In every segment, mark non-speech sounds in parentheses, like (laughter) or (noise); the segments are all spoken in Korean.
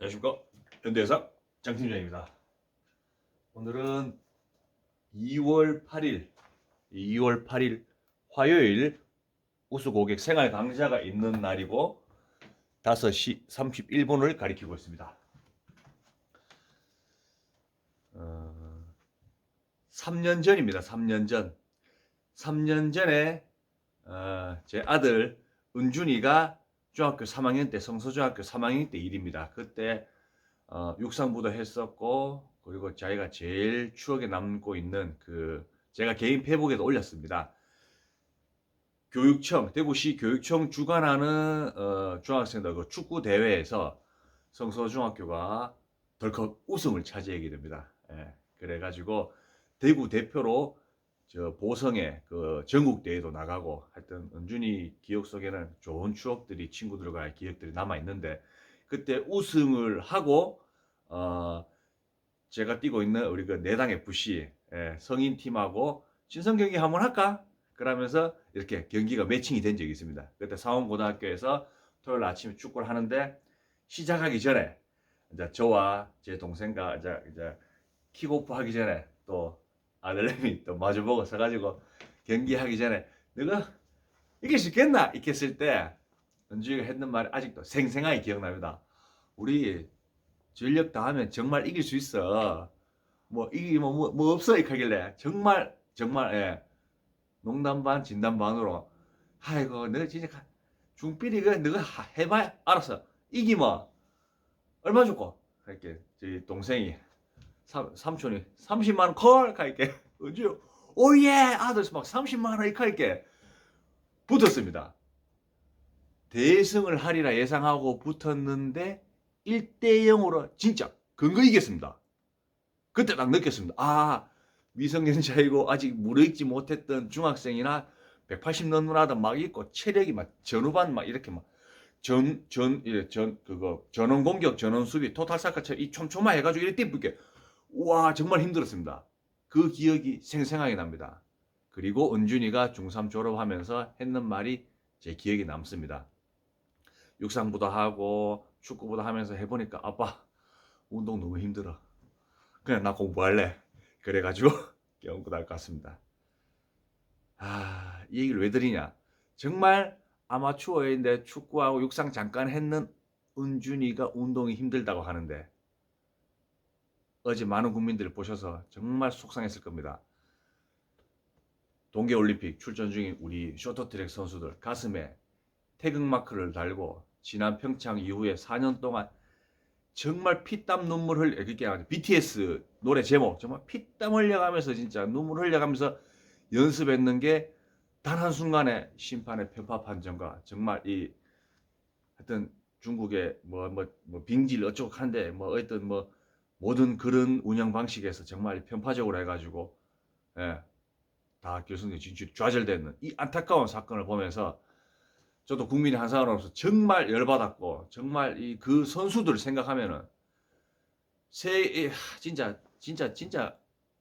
안녕하십니까 현대해상 장팀장입니다. 오늘은 2월 8일 2월 8일 화요일 우수 고객 생활 강좌가 있는 날이고 5시 31분을 가리키고 있습니다. 어, 3년 전입니다. 3년 전. 3년 전에 어, 제 아들 은준이가 중학교 3학년 때 성서중학교 3학년 때 일입니다. 그때 어, 육상부도 했었고 그리고 자기가 제일 추억에 남고 있는 그 제가 개인 페북에도 올렸습니다. 교육청 대구시 교육청 주관하는 어, 중학생들 그 축구 대회에서 성서중학교가 덜컥 우승을 차지하게 됩니다. 예, 그래가지고 대구 대표로 저 보성에 그 전국 대회도 나가고 하여튼 은준이 기억 속에는 좋은 추억들이 친구들과의 기억들이 남아 있는데 그때 우승을 하고 어 제가 뛰고 있는 우리 그 내당 FC 예, 성인 팀하고 친선 경기 한번 할까? 그러면서 이렇게 경기가 매칭이 된 적이 있습니다. 그때 사원고등학교에서 토요일 아침에 축구를 하는데 시작하기 전에 이제 저와 제 동생과 이제, 이제 킥오프 하기 전에 또 아들내미 또 마주보고 서가지고 경기하기 전에 너가 이길 수 있겠나? 이렇게 했을 때 은주이가 했는 말이 아직도 생생하게 기억납니다. 우리 전력 다하면 정말 이길 수 있어. 뭐 이기 뭐, 뭐, 뭐 없어 이렇게 하길래 정말 정말 예. 농담 반 진담 반으로 아이고 너 진짜 가- 중삐리 그 너가 하- 해봐 알았어 이기면 얼마 줄고 이렇게 저희 동생이 삼, 삼촌이 30만 (laughs) 원 콜! 가이게 은주 오예 아들 막 30만 원 할게 붙었습니다. 대승을 하리라 예상하고 붙었는데 1대 0으로 진짜 근거 이겼습니다. 그때 딱 느꼈습니다. 아 미성년자이고 아직 무르익지 못했던 중학생이나 180 넘는아들 막 있고 체력이 막 전후반 막 이렇게 막 전, 전, 예, 전, 그거, 전원 공격, 전원 수비, 토탈 사카처럼 이 촘촘하 해가지고 이렇게 뛰게 와, 정말 힘들었습니다. 그 기억이 생생하게 납니다. 그리고 은준이가 중3 졸업하면서 했는 말이 제 기억에 남습니다. 육상부도 하고 축구부도 하면서 해보니까 아빠, 운동 너무 힘들어. 그냥 나 공부할래. 그래가지고 (laughs) 연구할 것 같습니다. 아, 이 얘기를 왜 드리냐. 정말 아마추어인데 축구하고 육상 잠깐 했는 은준이가 운동이 힘들다고 하는데 어제 많은 국민들이 보셔서 정말 속상했을 겁니다. 동계올림픽 출전 중인 우리 쇼트트랙 선수들 가슴에 태극마크를 달고 지난 평창 이후에 4년 동안 정말 피땀 눈물 흘려 그게 BTS 노래 제목 정말 피땀 흘려가면서 진짜 눈물 흘려가면서 연습했는 게 단 한 순간에 심판의 편파 판정과 정말 이 하여튼 중국의 뭐뭐뭐 빙질 어쩌고 한데 뭐 어쨌든 뭐 모든 그런 운영 방식에서 정말 편파적으로 해가지고 예, 다 결승전 진출 좌절되는 이 안타까운 사건을 보면서 저도 국민의 한 사람으로서 정말 열받았고 정말 이 그 선수들을 생각하면은 세 진짜 진짜 진짜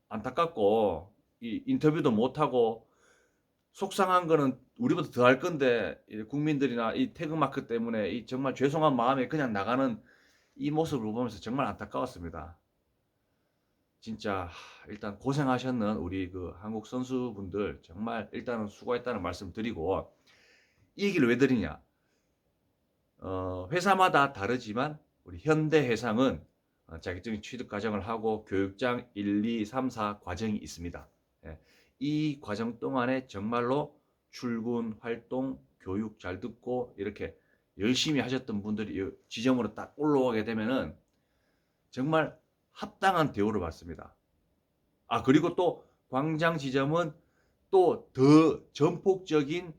안타깝고 이 인터뷰도 못 하고 속상한 거는 우리보다 더 할 건데 이 국민들이나 이 태극마크 때문에 이 정말 죄송한 마음에 그냥 나가는 이 모습을 보면서 정말 안타까웠습니다. 진짜 하, 일단 고생하셨는 우리 그 한국 선수분들 정말 일단은 수고했다는 말씀 드리고 이 얘기를 왜 드리냐? 어, 회사마다 다르지만 우리 현대해상은 어, 자격증 취득 과정을 하고 교육장 1, 2, 3, 4 과정이 있습니다. 예, 이 과정 동안에 정말로 출근, 활동, 교육 잘 듣고 이렇게 열심히 하셨던 분들이 이 지점으로 딱 올라오게 되면은 정말 합당한 대우를 받습니다. 아, 그리고 또 광장 지점은 또 더 전폭적인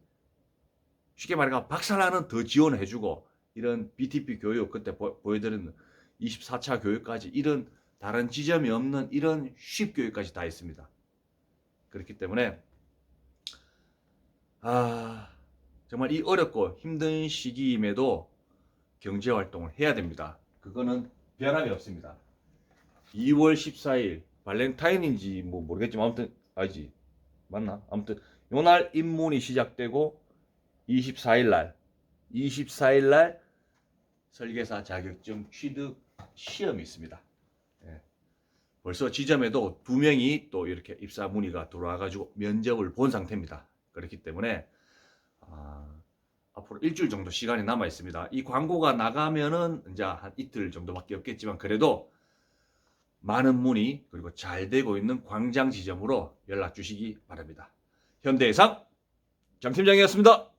쉽게 말해가 박살나는 더 지원을 해주고 이런 BTP 교육 그때 보, 보여드린 24차 교육까지 이런 다른 지점이 없는 이런 쉽 교육까지 다 있습니다. 그렇기 때문에 아 정말 이 어렵고 힘든 시기임에도 경제 활동을 해야 됩니다. 그거는 변함이 없습니다. 2월 14일 발렌타인인지 뭐 모르겠지만 아무튼 아니지 맞나? 아무튼 요날 입문이 시작되고 24일 날 24일 날 설계사 자격증 취득 시험이 있습니다. 예. 벌써 지점에도 두 명이 또 이렇게 입사 문의가 들어와가지고 면접을 본 상태입니다. 그렇기 때문에 아, 앞으로 일주일 정도 시간이 남아 있습니다. 이 광고가 나가면은 이제 한 이틀 정도밖에 없겠지만 그래도 많은 문의 그리고 잘 되고 있는 광장 지점으로 연락 주시기 바랍니다. 현대해상 장 팀장이었습니다.